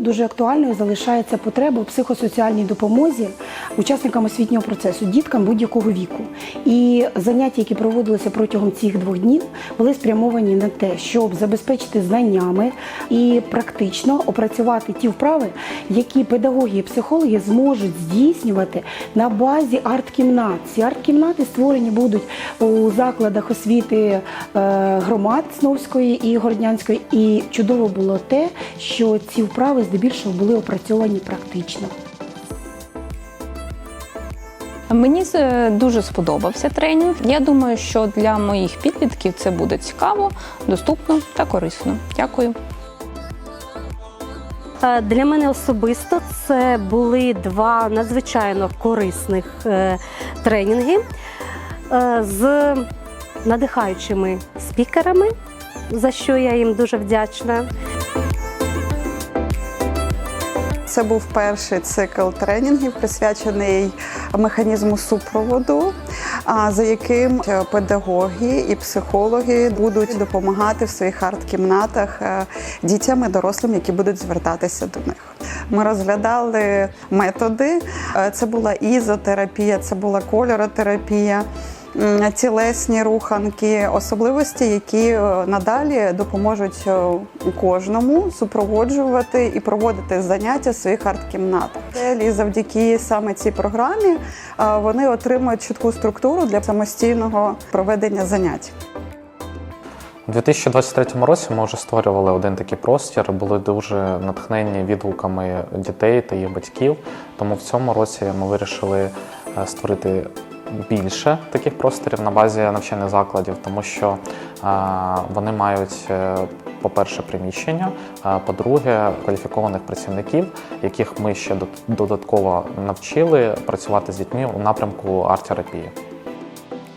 дуже актуальною залишається потреба у психосоціальній допомозі учасникам освітнього процесу, діткам будь-якого віку. І заняття, які проводилися протягом цих двох днів, були спрямовані на те, щоб забезпечити знаннями і практично опрацювати ті вправи, які педагоги і психологи зможуть здійснювати на базі арт-кімнат. Ці арт-кімнати створені будуть у закладах освіти е, громад Сновської і Городнянської. І чудово було те, що ці вправи здебільшого були опрацьовані практично. Мені е, дуже сподобався тренінг. Я думаю, що для моїх підлітків це буде цікаво, доступно та корисно. Дякую. Е, Для мене особисто це були два надзвичайно корисних е, тренінги з надихаючими спікерами, за що я їм дуже вдячна. Це був перший цикл тренінгів, присвячений механізму супроводу, за яким педагоги і психологи будуть допомагати в своїх арт-кімнатах е, дітям і дорослим, які будуть звертатися до них. Ми розглядали методи. Е, Це була ізотерапія, це була кольоротерапія. Тілесні руханки, особливості, які е, надалі допоможуть е, кожному супроводжувати і проводити заняття в своїх арт-кімнатах. І завдяки саме цій програмі е, вони отримують чітку структуру для самостійного проведення занять. У 2023 році ми вже створювали один такий простір, були дуже натхнені відгуками дітей та їх батьків. Тому в цьому році ми вирішили створити більше таких просторів на базі навчальних закладів, тому що вони мають, е, по-перше, приміщення, по-друге, кваліфікованих працівників, яких ми ще дод- додатково навчили працювати з дітьми у напрямку арт-терапії.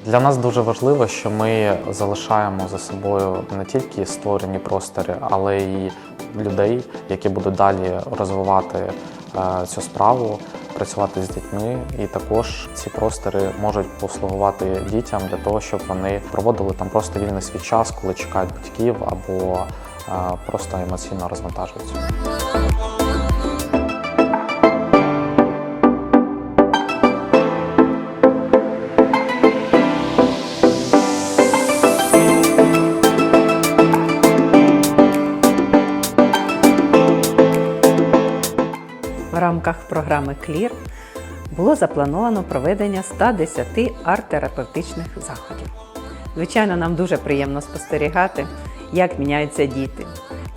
Для нас дуже важливо, що ми залишаємо за собою не тільки створені простори, але й людей, які будуть далі розвивати е, цю справу, працювати з дітьми. І також ці простори можуть послугувати дітям для того, щоб вони проводили там просто вільний свій час, коли чекають батьків або просто емоційно розвантажуються. Рамках програми КЛІР було заплановано проведення 110 арт-терапевтичних заходів. Звичайно, нам дуже приємно спостерігати, як міняються діти.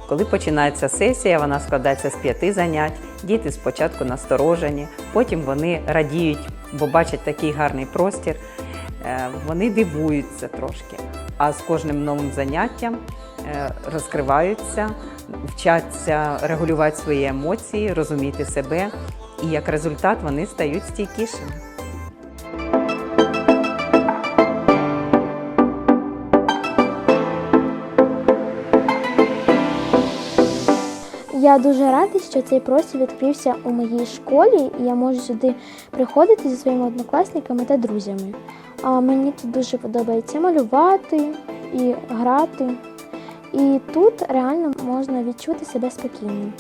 Коли починається сесія, вона складається з п'яти занять. Діти спочатку насторожені, потім вони радіють, бо бачать такий гарний простір. Е, Вони дивуються трошки. А з кожним новим заняттям розкриваються, вчаться регулювати свої емоції, розуміти себе, і як результат вони стають стійкішими. Я дуже рада, що цей простір відкрився у моїй школі, і я можу сюди приходити зі своїми однокласниками та друзями. А мені тут дуже подобається малювати і грати. І тут реально можна відчути себе спокійним.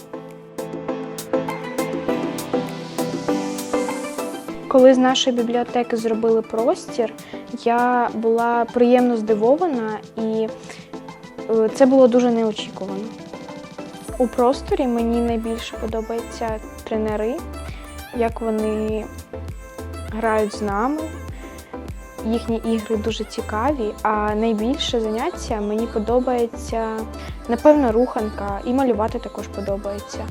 Коли з нашої бібліотеки зробили простір, я була приємно здивована, і е, це було дуже неочікувано. У просторі мені найбільше подобаються тренери, як вони грають з нами. Їхні ігри дуже цікаві, а найбільше заняття мені подобається, напевно, руханка, і малювати також подобається.